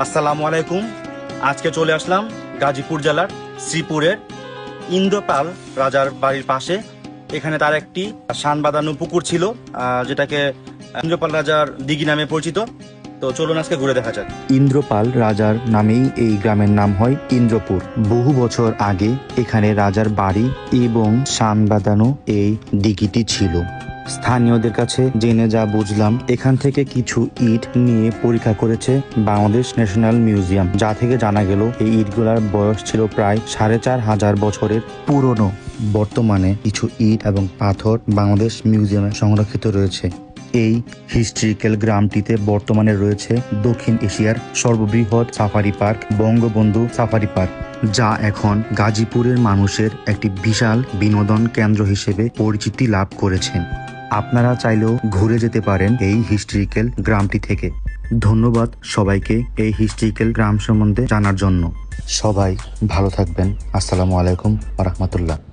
আসসালামু আলাইকুম। আজকে চলে আসলাম গাজীপুর জেলার শ্রীপুরের ইন্দ্রপাল রাজার বাড়ির পাশে। এখানে তার একটি শান বাঁধানো পুকুর ছিল যেটাকে ইন্দ্রপাল রাজার দিঘি নামে পরিচিত। তো চলুন আজকে ঘুরে দেখা যাক। ইন্দ্রপাল রাজার নামেই এই গ্রামের নাম হয় ইন্দ্রপুর। বহু বছর আগে এখানে রাজার বাড়ি এবং শান বাঁধানো এই দিঘিটি ছিল। স্থানীয়দের কাছে জেনে যা বুঝলাম, এখান থেকে কিছু ইট নিয়ে পরীক্ষা করেছে বাংলাদেশ ন্যাশনাল মিউজিয়াম, যা থেকে জানা গেল এই ইটগুলার বয়স ছিল প্রায় সাড়ে চার হাজার বছরের পুরনো। বর্তমানে কিছু ইট এবং পাথর বাংলাদেশ মিউজিয়ামে সংরক্ষিত রয়েছে। এই হিস্ট্রিক্যাল গ্রামটিতে বর্তমানে রয়েছে দক্ষিণ এশিয়ার সর্ববৃহৎ safari park, Bangabandhu safari park, যা এখন গাজীপুরের মানুষের একটি বিশাল বিনোদন কেন্দ্র হিসেবে পরিচিতি লাভ করেছেন আপনারা চাইলেও ঘুরে যেতে পারেন এই হিস্ট্রিক্যাল গ্রামটি থেকে। ধন্যবাদ সবাইকে এই হিস্ট্রিক্যাল গ্রাম সম্বন্ধে জানার জন্য। সবাই ভালো থাকবেন। আসসালামু আলাইকুম রহমতুল্লাহ।